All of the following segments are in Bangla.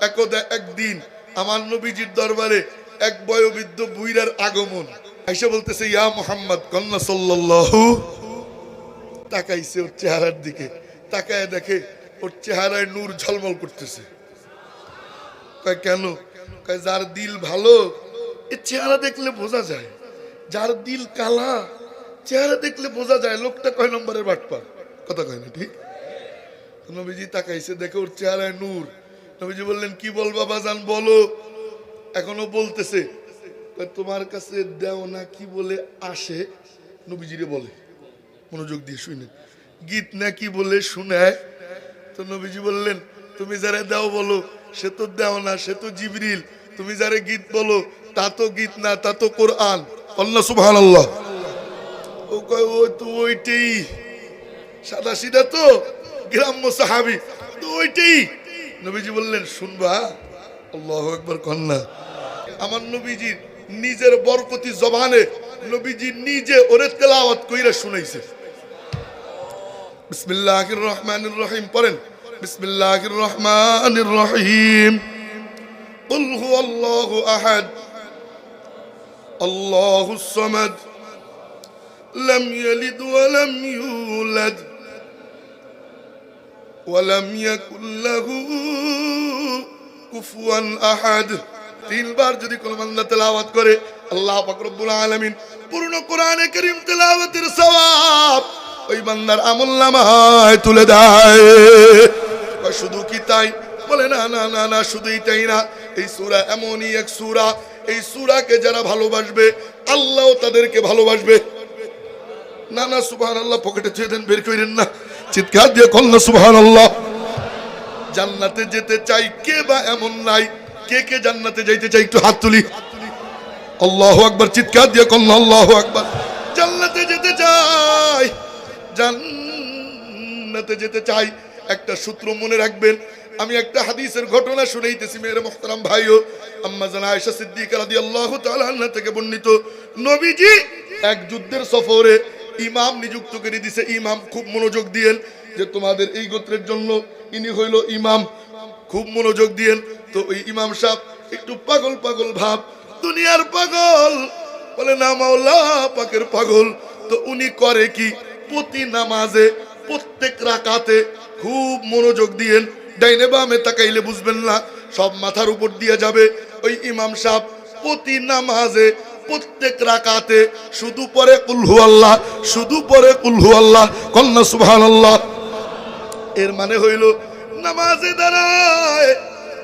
একদা একদিন আমার নবীজির দরবারে এক বয়োবৃদ্ধ বুইরার আগমন। আইসা বলতেছে, ইয়া মোহাম্মদ কন্যা সাল্লাল্লাহু। তাকাইছে ওর চেহারার দিকে। তাকায় দেখে ওর চেহারায় নূর ঝলমল করতেছে। কেন? যার দিল ভালো, এ চেহারা দেখলে বোঝা যায়। যার দিল কালা, চেহারা দেখলে বোঝা যায়। লোকটা কয় নম্বরের বাটপা কথা কয় না, ঠিক? নবীজি তাকাইছে, দেখে ওর চেহারায় নূর। নবীজি বললেন, কি বল বাবা জান বলো। এখনও বলতেছে। তোমার কাছে দেও না কি বলে আসে? নবীজিরে বলে, মনোযোগ দিয়ে শুনে। গীত না কি বলে শুনায় তো নবীজি বললেন, তুমি যারা দাও বলো, সে তো দেও না, সে তো জিবরিল। তুমি যারা গীত বলো, তা তো গীত না, তা তো কোরআন। আল্লাহ সুবহান আল্লাহ ও কয়, ও তো ওইটাই। সাদা সিধা তো গ্রাম্য সাহাবি। তো ওইটাই। নবীজি বললেন শুনবা আল্লাহ একবার কন্যা আমার নবীজির নিজের বরকতি জবানে নবীজি নিজে ওরে তেলাওয়াত কইরা শুনাইছে বিসমিল্লাহির রহমানির রহিম পড়েন বিসমিল্লাহির রহমানির রহিম قل هو الله أحد الله الصمد لم يلد ولم يولد ওয়ালাম ইয়াকুল্লাহু কুফুয়ান আহাদ তিনবার যদি কলমান্দা তেলাওয়াত করে, আল্লাহ ফাকরুল আলমিন পূর্ণ কোরআনে করিম তেলাওয়াতের সওয়াব ওই বান্দার আমল নামায় তুলে দেয়। শুধু কি তাই? বলে, না না না না, শুধুই তাই না। এই সুরা এমনই এক সুরা। এই সূরাকে যারা ভালোবাসবে, আল্লাহ তাদেরকে ভালোবাসবে। না না, সুবহানাল্লাহ, পকেটে চেয়ে দেন, বের করেন না। চিৎকার দিয়ে কন্যা সুবহানাল্লাহ। জান্নাতে যেতে চাই কে বা এমন নাই? কে কে জান্নাতে যাইতে চাই? একটু হাত তুলি। আল্লাহ আকবার, চিৎকার দিয়ে কন্যা আল্লাহ আকবার। জান্নাতে যেতে চাই, জান্নাতে যেতে চাই। একটা সূত্র মনে রাখবেন, আমি একটা হাদিসের ঘটনা শুনাইতেছি, মেয়ের মোহতারাম ভাইও, আম্মা জানা আয়েশা সিদ্দিকা রাদিয়াল্লাহু তাআলা আনহা থেকে বর্ণিত। নবীজি এক যুদ্ধের সফরে ইমাম নিযুক্ত করে দিছে। ইমাম খুব মনোযোগ দিয়েন যে তোমাদের এই গোত্রের জন্য ইনি হইল ইমাম। খুব মনোযোগ দিয়েন। তো ওই ইমাম সাহেব একটু পাগল পাগল ভাব, দুনিয়ার পাগল? বলে, না মাওলা, পাকের পাগল। তো উনি করে কি? প্রতি নামাজে, প্রত্যেক রাকাতে খুব মনোযোগ দিয়েন। ডাইনে বামে তাকাইলে বুঝবেন না, সব মাথার উপর দিয়ে যাবে। ওই ইমাম সাহেব প্রতি নামাজে প্রত্যেক রাকাতে শুধু পরে কুলহু আল্লাহ, শুধু পরে কুলহু আল্লাহ, কন্যা সুহান আল্লাহ এর মানে হইল নামাজে দাঁড়ায়,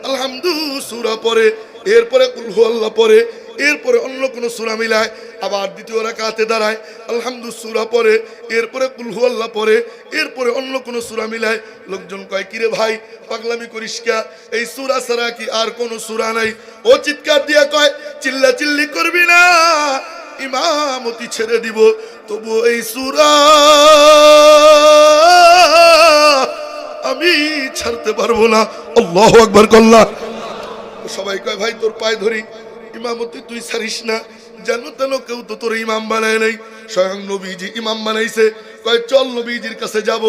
আলহামদু সুরা পরে এরপরে কুলহু আল্লাহ পরে এরপরে অন্য কোনো সুরা মিলায়, আবার দ্বিতীয় রাকাতে দাঁড়ায় আলহামদু সুরা পরে এরপরে কুলহু আল্লাহ পরে এরপরে অন্য কোনো সুরা মিলায়, লোকজন কয়, কিরে ভাই, পাগলামি করিস কা? এই সুরা ছাড়া কি আর কোনো সুরা নাই? ও চিৎকার দিয়া কয় চিল্লা চিল্লি করবি না, ইমামতি ছেড়ে দিব, তবু এই সুরা আমি ছাড়তে পারব না। আল্লাহ আকবার কল্লা। সবাই কয়, ভাই, তোর পায়ে ধরি। ইমামতি তুই ছাড়িস না। যেন তেন কেউ তো তোর ইমাম বানায় নাই? স্বয়ং নবীজি ইমাম বানাইছে। কয় চল নবীজির কাছে যাব।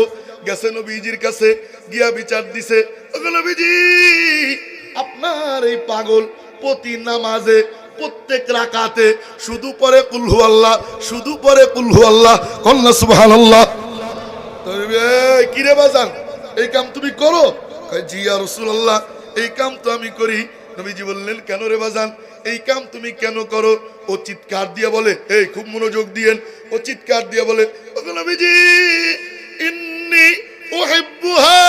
গেছে নবীজির কাছে গিয়া বিচার দিছে। নবীজি আপনার এই পাগল প্রতি নামাজে প্রত্যেক রাকাতে শুধু পরে কুলহু আল্লাহ শুধু পরে কুলহু আল্লাহ কন্যা সুবহানাল্লাহ। এই, কিরে বাজান? এই কাম তুমি করো? কয়, জি আর রসুল্লাহ এই কাম তো আমি করি। নবীজি বললেন কেন রে বাজান? এই কাম তুমি কেন করো? ও চিৎকার দিয়ে বলে এই খুব মনোযোগ দিয়েন ও চিৎকার দিয়ে বলে ও গো নবীজি ইন্নি উহিব্বুহা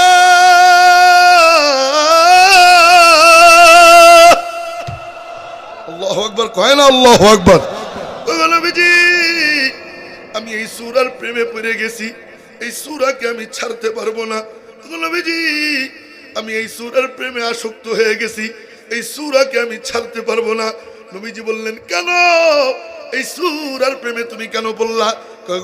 আল্লাহু আকবার কয় না আল্লাহু আকবার? নবীজি আমি এই সুরার প্রেমে পড়ে গেছি। এই সুরাকে আমি ছাড়তে পারব না। নবীজি আমি এই সুরার প্রেমে আসক্ত হয়ে গেছি। এই সুরাকে আমি ছাড়তে পারব না। নবীজি বললেন, কেন? এই সুরার প্রেমে তুমি কেন বললা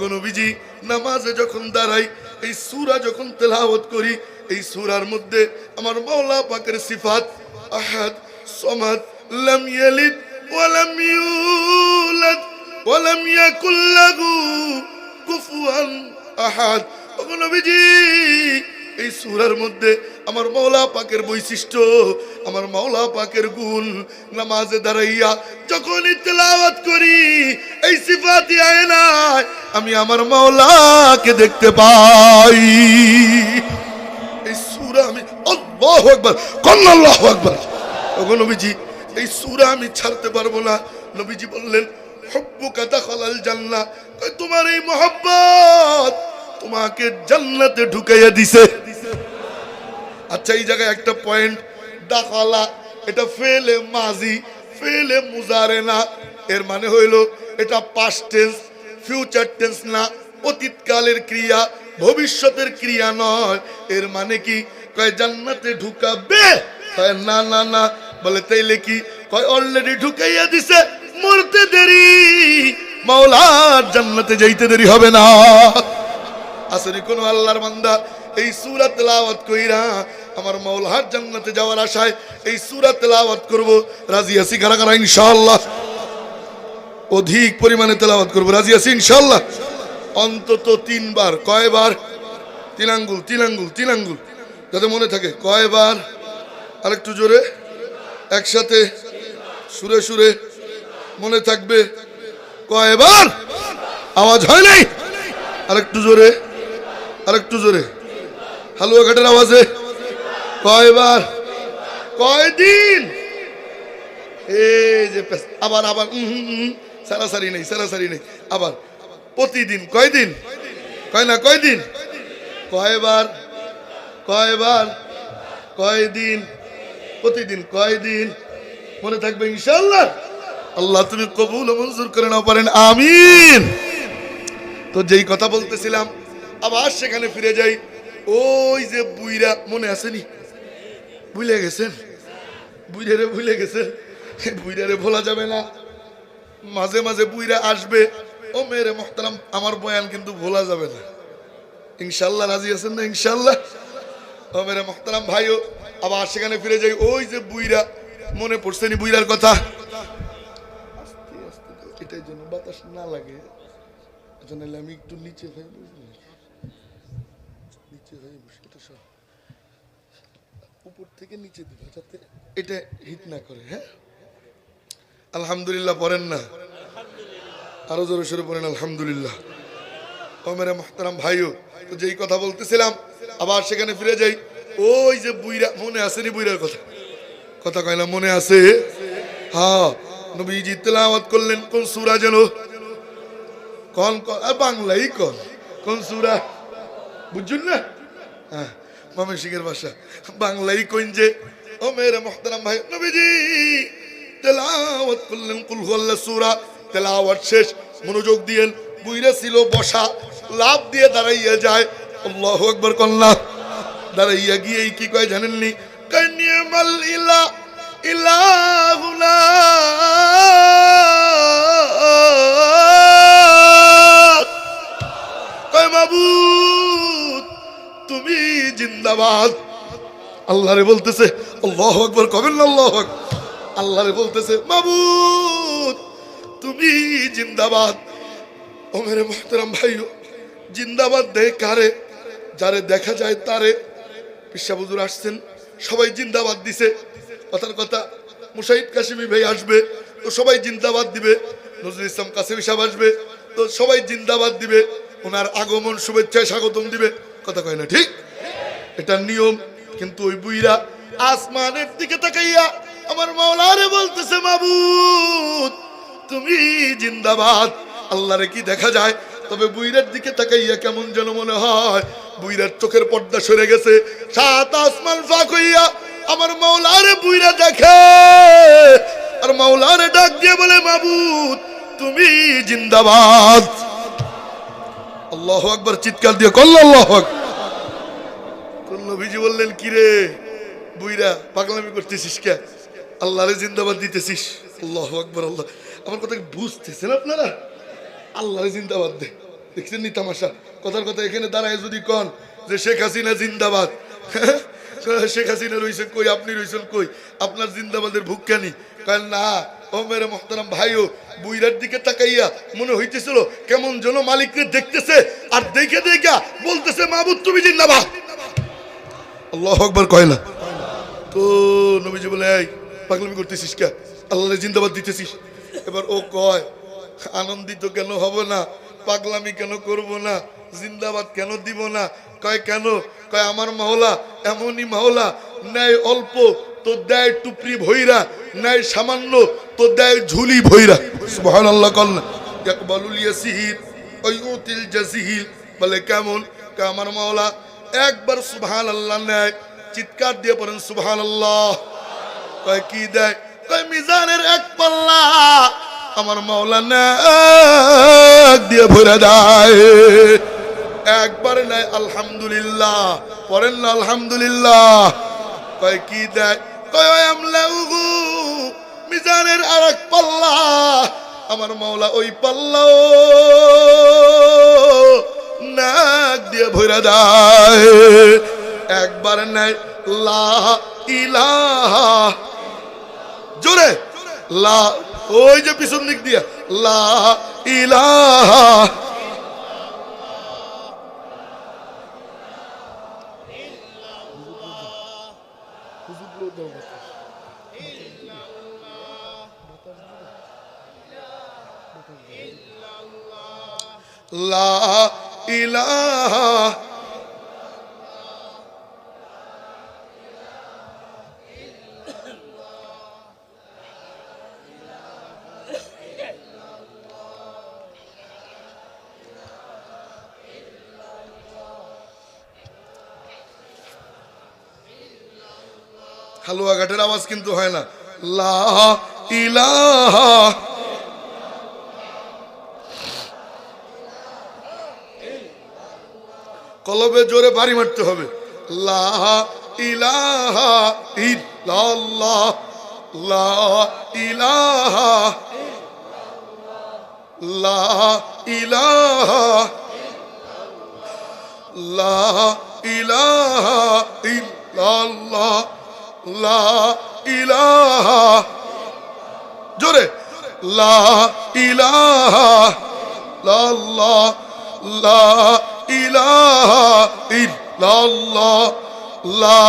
গো নবীজি, নামাজে যখন দাঁড়াই, এই সুরা যখন তেলাওয়াত করি, এই সুরার মধ্যে আমার মাওলা পাকের সিফাত, আহাদ, সমাদ, লাম ইয়ালিদ ওয়ালাম ইউলাদ ওয়ালাম ইয়াকুল লাহু কুফুয়ান আহাদ। ওগো নবীজি এই সূরার মধ্যে আমার মৌলা পাকের বৈশিষ্ট্য, আমার মৌলা পাকের গুণ, নামাজে দাঁড়াইয়া যখনই তেলাওয়াত করি, এই সিফাতি আয়নায় আমি আমার মৌলাকে দেখতে পাই। এই সূরা আমি আল্লাহু আকবার, কন্যা আল্লাহু আকবার। ওগো নবীজি, এই সূরা আমি ছাড়তে পারব না। নবীজি বললেন, হব্বুকা দাখালাল জান্নাহ। কই তোমার এই মোহাব্বত তোমাকে জান্নাতে ঢুকাইয়া দিছে। আচ্ছা এই জায়গায় একটা পয়েন্ট দাখালা, এটা ফেলে মাজি, ফেলে মুজারে না। এর মানে হইল, এটা পাস্ট টেন্স ফিউচার টেন্স না, অতীতকালের ক্রিয়া, ভবিষ্যতের ক্রিয়া নয়। এর মানে কি? কয়, জান্নাতে ঢুকাবে? কয়, না না না। বলে, তাইলে কি? কয় অলরেডি ঢুকাইয়া দিছে, মরতে দেরি। মাওলার জান্নাতে যাইতে দেরি হবে না। আসলে কোন আল্লাহর বান্দা। এই সূরা তেলাওয়াত কইরা আমার মাওলার জান্নাতে যাওয়ার আশায় এই সূরা তেলাওয়াত করব। রাজি আছি কারা কারা? ইনশাআল্লাহ। অধিক পরিমাণে তেলাওয়াত করব। রাজি আছি ইনশাআল্লাহ? অন্তত তিনবার। কয়বার? তিন আঙ্গুল তিন আঙ্গুল তিন আঙ্গুল। যাতে মনে থাকে। কয়বার? আরেকটু জোরে। একসাথে। সুরে সুরে। মনে থাকবে। কয়বার? আওয়াজ হয় নাই? আরেকটু জোরে। আরেকটু জোরে। হালুয়া ঘাটের আওয়াজে। কয়বার? কয়দিন? এই যে আবার আবার সারাসারি নেই সারাসারি নেই। আবার, প্রতিদিন, কয়দিন? কয় না, কয়দিন? কয়বার? কয়বার? কয়দিন? প্রতিদিন কয়দিন? মনে থাকবে ইনশাল্লাহ আল্লাহ তুমি কবুল মঞ্জুর করে নাও পারেন, আমিন। তো যেই কথা বলতেছিলাম আবার সেখানে ফিরে যাই। ওই যে বুইরা মনে আসেনি ভুলে গেছেন? বুইরারে ভুলে গেছেন? বুইরারে ভোলা যাবে না। মাঝে মাঝে বুইরা আসবে। ও মেরে মোহতারাম, আমার বয়ান কিন্তু ভোলা যাবে না। ইনশাল্লাহ রাজি আছেন না? ইনশাল্লাহ। ও মেরে মোহতারাম ভাইও, আবার সেখানে ফিরে যাই। ওই যে বুইরা মনে পড়ছে নি বুইরার কথা? এটার জন্য বাতাস না লাগে। আমি একটু নিচে হয়ে বসবো নিচে হয়ে বসে এটা সব উপর থেকে নিচে দিবা যাতে এটা হিট না করে হ্যাঁ? আলহামদুলিল্লাহ, পড়েন না? আরও জোরে সরে পড়েন, আলহামদুলিল্লাহ। ও মেরে মোহতারাম ভাইও, তো যেই কথা বলতেছিলাম, আবার সেখানে ফিরে যাই। ওই যে বুইরা, মনে আসেনি বুইরার কথা? কথা কয় না, মনে আছে? হ্যাঁ নবীজি তেলাওয়াত করলেন, কোন সূরা যেন? কোন আর বাংলাই কোন? কোন সূরা? বুঝছেন না? হ্যাঁ ভাষা। বাংলাই কোন যে, ও মেরে মোহতারাম ভাই, নবীজি, তেলাওয়াত করলেন, কুল হুয়াল্লাহ সূরা, তেলাওয়াত শেষ, মনোযোগ দিয়েন, বুইরা ছিল বসা লাভ দিয়ে দাঁড়াইয়া যায়, আল্লাহু আকবার কন্যা, দাঁড়াইয়া গিয়ে কি কয় জানেন জানেননি কান্নিয়ামাল ইলা, ইলাহুনা, কয় মাবুদ জিন্দাবাদ। আল্লাহরে বলতেছে, আল্লাহ আকবর। কবেন আল্লাহ আকবর? আল্লাহরে বলতেছে, মাবুদ, তুমি জিন্দাবাদ। ও মেরে মোহতারাম ভাইও, জিন্দাবাদ দে কারে? যারে দেখা যায় তারে। পিসা আসছেন, সবাই জিন্দাবাদ দিছে। কথার কথা, মুশাহিদ কাশিমি ভাই আসবে, তো সবাই জিন্দাবাদ দিবে। নজরুল ইসলাম কাসিম সাহেব আসবে, তো সবাই জিন্দাবাদ দিবে। ওনার আগমন শুভেচ্ছায় স্বাগতম দিবে। কথা কয় না, ঠিক? এটা নিয়ম, কিন্তু ওই বুইরা আসমানের দিকে তাকাইয়া আমার মাওলারে বলতেছে, মাবুদ, তুমি জিন্দাবাদ। আল্লাহরে কি দেখা যায়? তবে বুইরার দিকে তাকাইয়া কেমন যেন মনে হয়, বুইরার চোখের পর্দা সরে গেছে। সাত আসমান ফাঁক হইয়া আমার মাওলারে বুইরা দেখে। আর মাওলারে ডাক দিয়ে বলে, মাবুদ, তুমি জিন্দাবাদ। আল্লাহ আকবার চিৎকার দিয়ে করল আল্লাহ আকবার। তোর নবীজি বললেন, কিরে, বুইরা, পাগলামি করতেছিস কে? আল্লাহরে জিন্দাবাদ দিতেছিস? আল্লাহ আকবর, আল্লাহ। আমার কথা বুঝতেছেন আপনারা? আল্লাহরে জিন্দাবাদ দে। দেখছেন নি তামাশা? কথার কথা এখানে দাঁড়ায় যদি কন যে শেখ হাসিনা জিন্দাবাদ। শেখ হাসিনা রইছেন কই? আপনি রইছেন কই? আপনার জিন্দাবাদের ভুক্কানি। কাল না, ও মেরে মোহতারাম ভাইও, বুইরার দিকে তাকাইয়া মনে হইতেছিল কেমন যেন মালিককে দেখতেছে আর দেখে দেখা বলতেছে, মাহবুব, তুমি জিন্দাবাদ আল্লাহ আকবার কয় না? তো নবীজি বলে, এই, পাগলামি করতেছিস কে? আল্লাহ জিন্দাবাদ দিতেছিস। এবার ও কয়, আনন্দিত কেন হব না? পাগলামি কেন করব না? জিন্দাবাদ কেন দিব না? কয়, কেন? কয়, আমার মাওলা এমনই মাওলা, ন্যায় অল্প তো দেয় টুপরি ভৈরা, ন্যায় সামান্য তো দেয় ঝুলি ভৈরা। সুবহান আল্লাহ কল্লা ইয়াকবালুল ইয়াসির ওয়ুতিল জাসিল বলে, কেমন? কয়, আমার মাওলা একবার সুবহান আল্লাহ নেয়, চিৎকার দিয়ে পড়েন সুবহান আল্লাহ কয়, কি দেয়? কয়, মিজানের এক পাল্লা আমার মাওলা নাক দিয়ে ভরে দেয়। একবার নেয়, আলহামদুলিল্লাহ। পড়েন না, আলহামদুলিল্লাহ। কয়, কি দেয়? কয় মিজানের আর এক পাল্লা আমার মাওলা ওই পাল্লাও নাক দিয়ে ভরে দেয়। একবার নাই, লা ইলাহা। জোরে। লা, ওই যে পিছন দিক দিয়ে, লা ইলাহা। লা ইলাহা হালুয়া ঘাটের আওয়াজ কিন্তু হয় না। লা ইলাহা কলবে জোরে বাড়ি মারতে হবে। লা ইলাহা লা ইলাহা লা লা ইলাহা লা জোরে লা ইলাহা লাল্লাহ লা ইলাহা ইল্লাল্লাহ, লা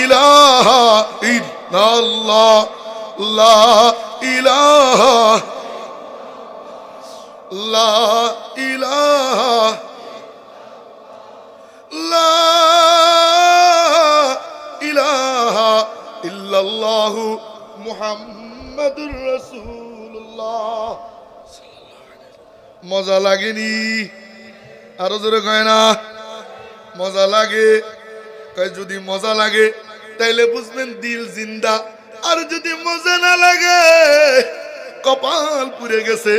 ইলাহা ইল্লাল্লাহ, লা ইলাহা লা ইলাহা লা ইলাহা ইল্লাল্লাহ মুহাম্মাদুর রাসূলুল্লাহ। মজা লাগেনি? আরও জোরে কয় না? মজা লাগে। কয়, যদি মজা লাগে, তাইলে বুঝবেন দিল জিন্দা। আর যদি মজা না লাগে, কপাল পুড়ে গেছে,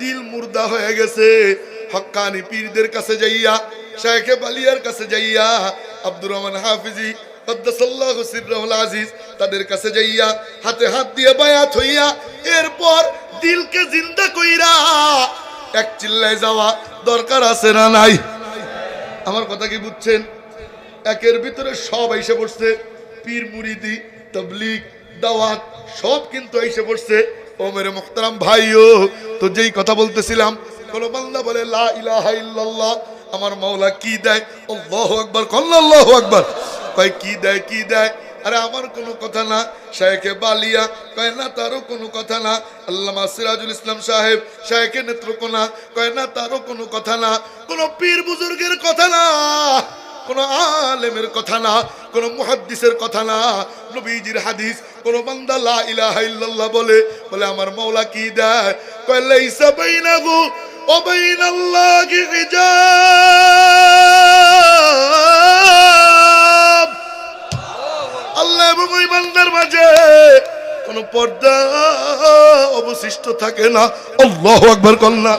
দিল মুর্দা হয়ে গেছে। হক্কানি পীরদের কাছে যাইয়া শেখে বালিয়ার কাছে যাইয়া, আব্দুর রহমান হাফিজি আজিজ তাদের কাছে যাইয়া, হাতে হাত দিয়ে বায়াত হইয়া, এরপর দিলকে জিন্দা কইরা এক চিল্লায় যাওয়া দরকার আছে না নাই? আমার কথা কি বুঝছেন? একের ভিতরে সব এসে পড়ছে। পীর, মুরিদি, তবলিগ, দাওয়াত, সব কিন্তু এসে পড়ছে। ও মেরে মোখতারাম ভাইও, তো যেই কথা বলতেছিলাম, কোন বান্দা বলে, লা ইলাহা ইল্লাল্লাহ আমার মাওলা কি দেয়? আল্লাহু আকবার আল্লাহু আকবার। কয়, কি দেয় কি দেয়? আরে আমার কোনো কথা না, শায়েখে বালিয়া কয় না তারও কোনো কথা না। আল্লামা সিরাজুল ইসলাম সাহেব, শায়েখে নেত্রকোনা কয় না তারও কোনো কথা না। কোনো পীর বুজুর্গের কথা না, কোনো আলেমের কথা না, কোনো মুহাদ্দিসের কথা না। নবীজির হাদিস, কোনো বান্দা লা ইলাহা ইল্লাল্লাহ বলে বলে আমার মাওলা কি দেয়? কয়, লাইসা বাইনাহু ওয়া বাইনাল্লাহি হিজাব। আল্লাহ এবং ওই বান্দার মাঝে কোন পর্দা অবশিষ্ট থাকে না। আল্লাহু আকবার কন্যা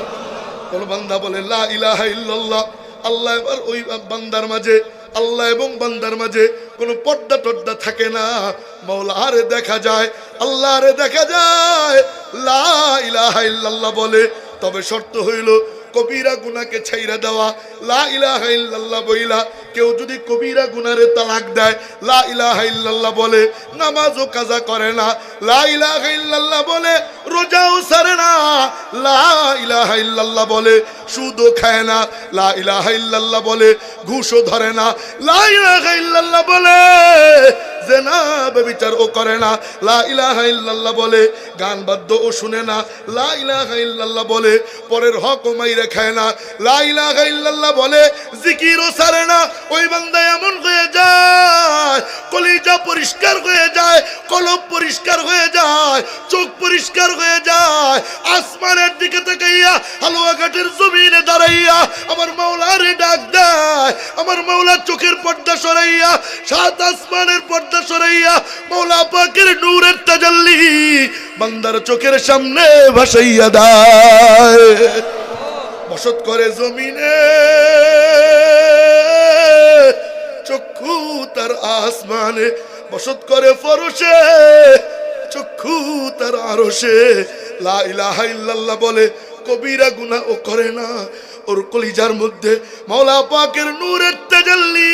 কোন বান্দা বলে, লা ইলাহা ইল্লাল্লাহ। আল্লাহ এবার ওই বান্দার মাঝে, আল্লাহ এবং বান্দার মাঝে কোনো পর্দা টর্দা থাকে না। মৌলা আরে দেখা যায়, আল্লাহ আরে দেখা যায়। লা ইলাহা ইল্লাল্লাহ বলে। তবে শর্ত হইল কবিরা গুনাকে ছাইরা দেওয়া। লা ইলাহা ইল্লাল্লাহ বইলা কেউ যদি কবিরা গুনারে তালাক দেয়, লা ইলাহা ইল্লাল্লাহ বলে, নামাজও কাজা করে না। লা ইলাহা ইল্লাল্লাহ বলে, রোজাও সারে না। লা ইলাহা ইল্লাল্লাহ বলে, সুদও খায় না। লা ইলাহা ইল্লাল্লাহ বলে, ঘুষও ধরে না। লা ইলাহা ইল্লাল্লাহ বলে বেবিচার ও করে না। লা ইলাহা ইল্লাল্লাহ বলে, গান বাদ্য ও শুনে না। লা ইলাহা ইল্লাল্লাহ বলে, পরের হক ও মাইরে না। লা ইলাহা ইল্লাল্লাহ বলে, জিকিরও সারে না। ওই বান্দা এমন হয়ে যায়, কলিজা পরিষ্কার হয়ে যায়, কলব পরিষ্কার হয়ে যায়, চোখ পরিষ্কার হয়ে যায়। আসমানের দিকে তাকাইয়া হালুয়া ঘাটের জমিনে দাঁড়াইয়া আমার মাওলারে ডাক দেয়, আমার মাওলার চোখের পর্দা সরাইয়া সাত আসমানের পর্দা সরাইয়া মাওলা পাকের নূরের তাজাল্লি চোখের সামনে ভাসাইয়া দেয়। বসত করে জমিনে চক্ষু তার আসমানে, বসত করে ফরসে চক্ষু তার আরসে। লা ইলাহা বলে, কবিরা গুনাহ ও করে না। ওর কলিজার মধ্যে মাওলা পাকের নূরের তাজাল্লি।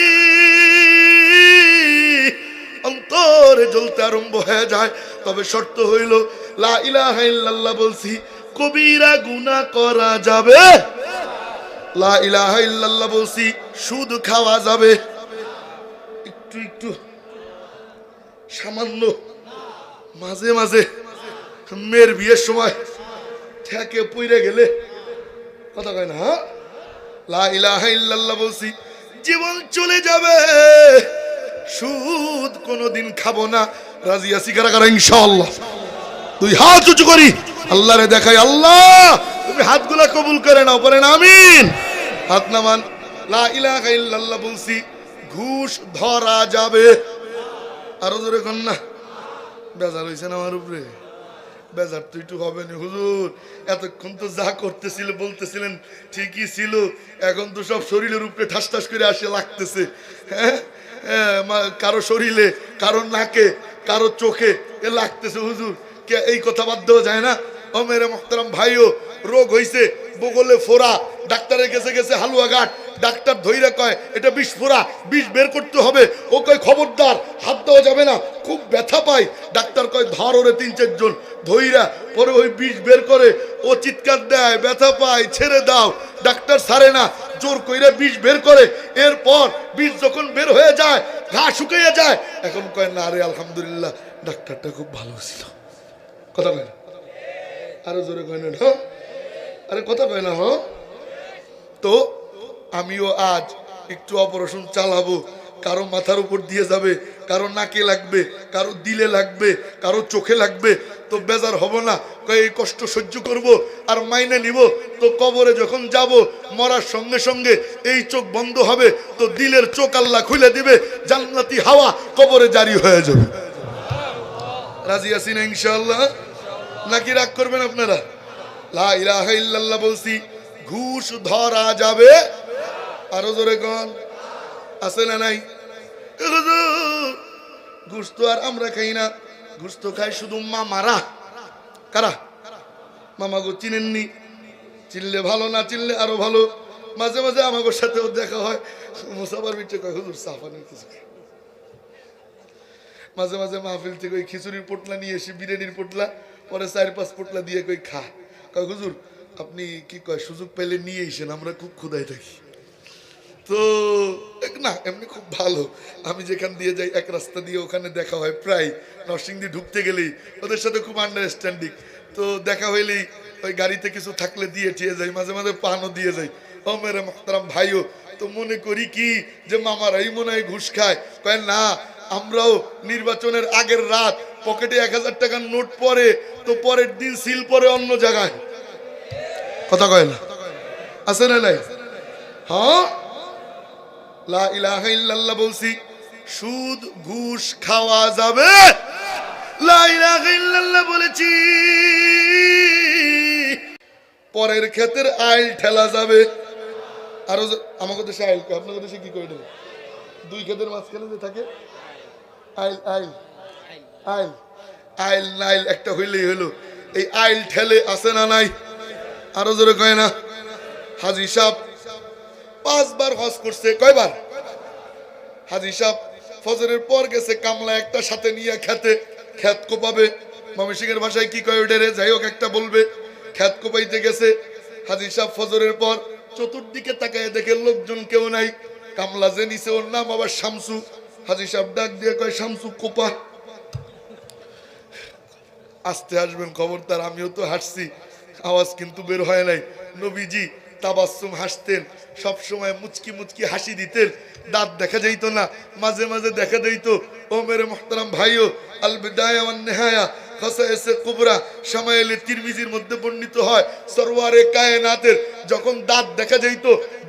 অন্তরে জ্বলতে আরম্ভ হয়ে যায়। তবে শর্ত হইল, লা ইলাহা ইল্লাল্লাহ বলছি, কবিরা গুনাহ করা যাবে। লা ইলাহা বলছি, সুদ খাওয়া যাবে। একটু একটু, সামান্য, মাঝে মাঝে, মেয়ের বিয়ের সময় ঠেকে পুইরে গেলে, কথা কয় না হ্যাঁ? লা ইলাহা বলছি, জীবন চলে যাবে। সুদ কোনোদিন খাব না। রাজি আছি কারা কারা ইনশাআল্লাহ। তুই হাত উঁচু করি। আল্লাহরে দেখাই, আল্লাহ, তুমি হাতগুলা কবুল করে নাও, বলেন আমিন। হাত নামান, লা ইলাহা ইল্লাল্লাহ বলছি, ঘুষ ধরা যাবে। আরও জোরে কন না। বেজার হইছে না আমার উপরে? বেজার তো একটু হবে না হুজুর। এতক্ষণ তো যা করতেছিল, বলতেছিলেন, ঠিকই ছিল। এখন তো সব শরীরের উপরে ঠাস ঠাস করে আসে, লাগতেছে। হ্যাঁ? কারও শরীরে, কারও নাকে, কারও চোখে এ লাগতেছে, হুজুর। কে এই কথা দেওয়া যায় না? ও মেরে মোহতারাম ভাইও, রোগ হইছে, বগলে ফোড়া ডাক্তারের কাছে গেছে হালুয়া ঘাট ডাক্তার ধৈরা কয়, এটা বিষ ফোড়া, বিষ বের করতে হবে। ও কয়, খবরদার, হাত দেওয়া যাবে না, খুব ব্যথা পায় ডাক্তার কয়, ধর ওরে তিন চারজন ধৈরা পরে ওই বিষ বের করে, ও চিৎকার দেয়, ব্যথা পায় ছেড়ে দাও। ডাক্তার সারে না, জোর কইরে বিষ বের করে, এরপর বিষ যখন বের হয়ে যায়, ঘা শুকিয়ে যায়, এখন কয়, না আরে আলহামদুলিল্লাহ, ডাক্তারটা খুব ভালো ছিল। কথা কয় না? আরও জোরে কয় না? আরে, কথা কয় না হ্যাঁ তো আমিও আজ একটু অপারেশন চালাবো। কারও মাথার উপর দিয়ে যাবে, কারও নাকে লাগবে, কারও দিলে লাগবে, কারও চোখে লাগবে, তো বেজার হব না। এই কষ্ট সহ্য করব আর মাইনে নিব। তো কবরে যখন যাব, মরার সঙ্গে সঙ্গে এই চোখ বন্ধ হবে, তো দিলের চোখ আল্লাহ খুলে দিবে, জান্নাতি হাওয়া কবরে জারি হয়ে যাবে। রাজি আছি না ইনশাআল্লাহ? নাকি রাগ করবেন আপনারা? লা ইল্লাল্লাহ বলছি, ঘুষ ধরা যাবে? আরও জোরে কন। আছে না নাই? এ হুজুর, তো আর আমরা খাই না। ঘুষ তো খাই শুধু মামারা। কারা? মামা গো চিনেননি? চিনলে ভালো না চিনলে আরও ভালো। মাঝে মাঝে আমাদের সাথেও দেখা হয়। মুসাফার বিচ্ছে কয় হুজুর সাফানের কিছু। মাঝে মাঝে মাহফিল থেকে ওই খিচুড়ির পোটলা নিয়ে এসে বিরিয়ানির পোটলা পরে চার পাঁচ পোটলা দিয়ে কই খা। কয় হুজুর আপনি কি কয় সুযোগ পেলে নিয়ে এসেন আমরা খুব ক্ষুদায় থাকি। তো না, এমনি খুব ভালো। আমি যেখান দিয়ে যাই, এক রাস্তা দিয়ে ওখানে দেখা হয় প্রায় নরসিংদী ঢুকতে গেলেই। ওদের সাথে খুব আন্ডারস্ট্যান্ডিং তো দেখা হইলেই ওই গাড়িতে কিছু থাকলে দিয়ে টিয়ে যাই, মাঝে মাঝে পানও দিয়ে যাই। ও মেরে মোহতারাম ভাইও, তো মনে করি কি যে মামারাই মনে হয় ঘুষ খায়। কয়, না, আমরাও নির্বাচনের আগের রাত পকেটে এক হাজার টাকার নোট পরে, তো পরের দিন সিল পরে অন্য জায়গায়। কথা কয় না? আছে না নাই? হ্যাঁ? লা বলছি, সুদ, ঘুষ খাওয়া যাবে। বলেছি। পরের ক্ষেতের আইল ঠেলা যাবে। আরও আমাদের দেশে আইল আপনাদের দেশে কি করে দুই ক্ষেতের মাঝখানে যে থাকে, আইল আইল আইল আইল, নাইল একটা হইলেই হলো। এই আইল ঠেলে আছে না নাই? আরও জোরে কয় না? হাজি সাহেব পাঁচবার হজ করছে। কয়বার? হাজি সাহেব, ফজরের পর গেছে, কামলা একটা সাথে নিয়ে খেতে, খেত কোপাবে। ময়মনসিংহের ভাষায় কি কয় ওটারে যাই হোক, একটা বলবে। খ্যাত কোপাইতে গেছে। হাজির সাহেব, ফজরের পর চতুর্দিকে তাকায় দেখে লোকজন কেউ নাই। কামলা যে নিছে, ওর নাম আবার শামসু। হাজির সাহেব ডাক দিয়ে কয়, শামসু, কোপা। আসতে আসবেন খবরদার, আমিও তো হাসছি আওয়াজ কিন্তু বের হয় নাই। নবীজি তাবাসুম হাসতেন সব সময় মুচকি মুচকি হাসি দিতেন, দাঁত দেখা যাইতো না, মাঝে মাঝে দেখা যাইতো, ও মেরে মোহতারাম ভাইও, আল বিদায়া ওয়ান নেহায়া। খসায়েসে কুবরা সামায়েলে তিরমিজির মধ্যে বর্ণিত হয়, সরওয়ারে কায়নাতের যখন দাঁত দেখা যাইত,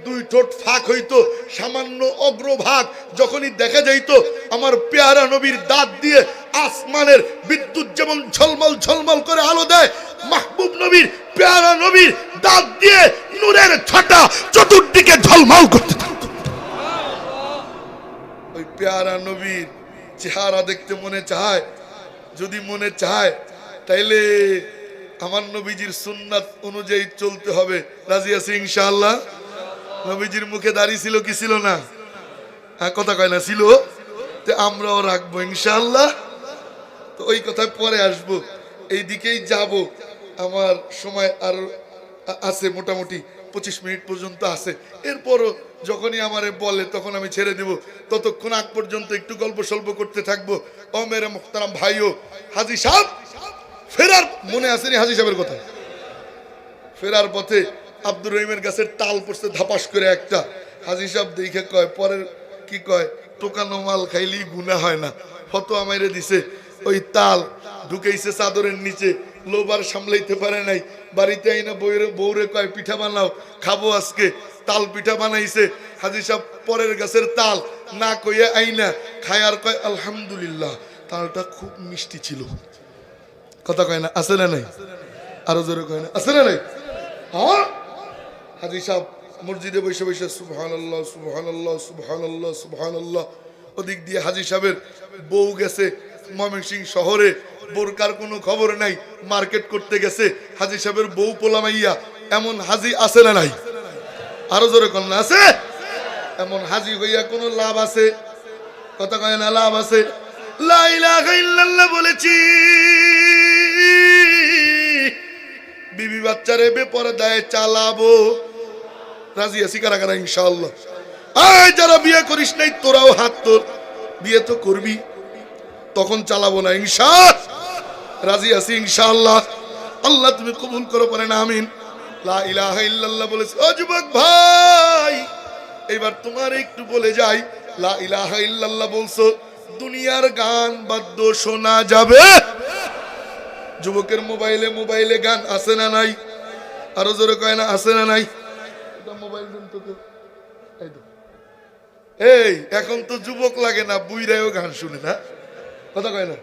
দুই ঠোঁট ফাঁক হইতো, সামান্য অগ্রভাগ যখনই দেখা যাইতো, আমার পেয়ারা নবীর দাঁত দিয়ে আসমানের বিদ্যুৎ যেমন ঝলমল ঝলমল করে আলো দেয়, মাহবুব নবীর পেয়ারা নবীর দাঁত দিয়ে নূরের ছটা চতুর্দিকে ঝলমল করতে ওই পেয়ারা নবীর চেহারা দেখতে মনে চায় যদি মনে চায়, তাইলে আমার নবীজির সুন্নাত অনুযায়ী চলতে হবে। রাজি আছি ইনশাআল্লাহ? নবীজির মুখে দাঁড়িয়ে ছিল কি ছিল না? হ্যাঁ কথা কয় না, ছিল। আমরাও রাখব ইনশাআল্লাহ। তো ওই কথায় পরে আসব। এই দিকেই যাব। আমার সময় আর আছে মোটামুটি। পঁচিশ মিনিট পর্যন্ত আছে। এরপরও যখনই আমারে বলে, তখন আমি ছেড়ে দেব। ততক্ষণ আগ পর্যন্ত একটু গল্প সল্প করতে থাকব। ও মেরে মুখতারাম ভাইও, হাজি সাহেব, ফেরার মনে আসেনি হাজি সাহেবের কথা? ফেরার পথে আব্দুর রহিমের গাছের তাল পড়ছে ধাপাস করে একটা। হাজি সাহেব দেখে কয়, পরের কি কয়? টোকানো মাল খাইলেই গুণা হয় না। ফটো আমারে দিছে। ওই তাল ঢুকেইছে চাদরের নিচে। লোবার সামলাইতে পারে নাই। বাড়িতে আইনা বউরে বউরে কয়, পিঠা বানাও, খাব আজকে। তাল পিঠা বানাইছে। হাজি সাহেব পরের গাছের তাল না কইয়া আইনা খায় আর কয়, আলহামদুলিল্লাহ। তালটা খুব মিষ্টি ছিল। কথা কয় না, আছে না নাই? আরও জোরে কয় না, আছে না নাই? হ্যাঁ? হাজি সাহেব মসজিদে বসে বসে সুবহান আল্লাহ সুবহান আল্লাহ সুবহান আল্লাহ সুবহান আল্লাহ ওদিক দিয়ে হাজি সাহেবের বউ গেছে ময়মনসিং শহরে। বোরকার কোনো খবর নাই। মার্কেট করতে গেছে। হাজি সাহেবের বউ পোলামাইয়া এমন হাজি আছে না নাই? আরও জোরে কন না, আছে? এমন হাজি হইয়া কোনো লাভ আছে? কথা কয় না, লাভ আছে? বলেছি। বিবি বাচ্চারে বেপরদায় চালাবো। রাজি আছি কারা কারা, ইনশাআল্লাহ। আয়, যারা বিয়ে করিস নাই, তোরাও হাত তোর। বিয়ে তো করবি, তখন চালাবো না ইনশা রাজি আছি ইনশাআল্লাহ। আল্লাহ তুমি কবুল করো পারেন আমিন। লা ইলাহা ইল্লাল্লাহ বলেছে, ও যুবক ভাই, এবার তোমার একটু বলে যাই। লা ইলাহা ইল্লাল্লাহ বলছো, দুনিয়ার গান বাদ্য শোনা যাবে? যুবকের মোবাইলে মোবাইলে গান আছে না নাই? আরও জোরে কয় না, আছে না নাই? এটা মোবাইল। এই এখন তো যুবক লাগে না বুইরাও গান শুনে না। কথা কয় না?